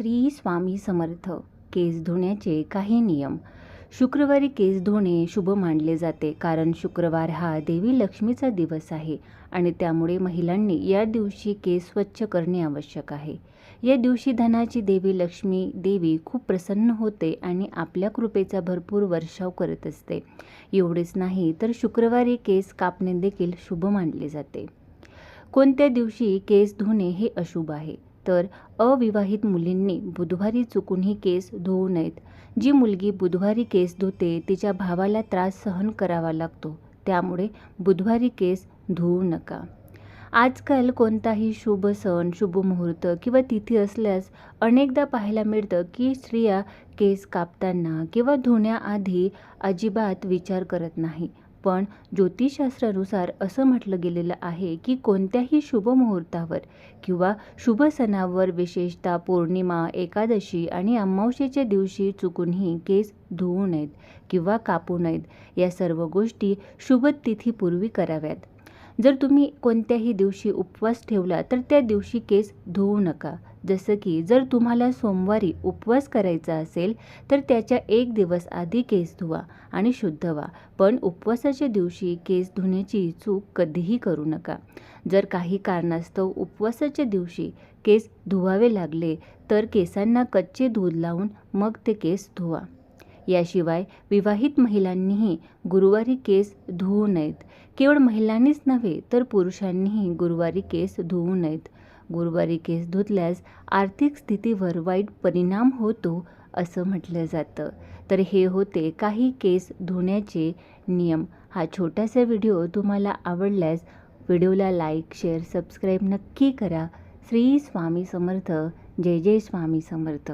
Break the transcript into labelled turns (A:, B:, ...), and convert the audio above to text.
A: श्री स्वामी समर्थ. केस धुण्याचे काही नियम. शुक्रवारी केस धुणे शुभ मानले जाते कारण शुक्रवार हा देवी लक्ष्मीचा दिवस आहे आणि त्यामुळे महिलांनी या दिवशी केस स्वच्छ करणे आवश्यक आहे. या दिवशी धनाची देवी लक्ष्मी देवी खूप प्रसन्न होते आणि आपल्या कृपेचा भरपूर वर्षाव करत असते. एवढेच नाही तर शुक्रवारी केस कापणे देखील शुभ मानले जाते. कोणत्या दिवशी केस धुणे हे अशुभ आहे? तर अविवाहित मुलींनी बुधवारी चुकूनही केस धुवू नयेत. जी मुलगी बुधवारी केस धुते तिच्या भावाला त्रास सहन करावा लागतो. त्यामुळे बुधवारी केस धुवू नका. आजकाल कोणताही शुभ सण शुभ मुहूर्त किंवा तिथी असल्यास अनेकदा पाहायला मिळतं की स्त्रिया केस कापताना किंवा धुण्याआधी अजिबात विचार करत नाही. पण ज्योतिषशास्त्रानुसार असं म्हटलं गेलेलं आहे की कोणत्याही शुभ मुहूर्तावर किंवा शुभ सणावर विशेषतः पौर्णिमा एकादशी आणि अमावशेच्या दिवशी चुकूनही केस धुवू नयेत किंवा कापू नयेत. या सर्व गोष्टी शुभ तिथीपूर्वी कराव्यात. जर तुम्ही कोणत्याही दिवशी उपवास ठेवला तर त्या दिवशी केस धुवू नका. जसं की जर तुम्हाला सोमवारी उपवास करायचा असेल तर त्याच्या एक दिवस आधी केस धुवा आणि शुद्ध व्हा. पण उपवासाच्या दिवशी केस धुण्याची चूक कधीही करू नका. जर काही कारणास्तव उपवासाच्या दिवशी केस धुवावे लागले तर केसांना कच्चे दूध लावून मग ते केस धुवा. याशिवाय विवाहित महिलांनीही गुरुवारी केस धुवू नयेत. केवळ महिलांनीच नव्हे तर पुरुषांनीही गुरुवारी केस धुवू नयेत. गुरुवारी केस धुतल्यास आर्थिक स्थितीवर वाईट परिणाम होतो असं म्हटलं जातं. तर हे होते काही केस धुण्याचे नियम. हा छोटासा व्हिडिओ तुम्हाला आवडल्यास व्हिडिओला लाईक शेअर सबस्क्राईब नक्की करा. श्री स्वामी समर्थ. जय जय स्वामी समर्थ.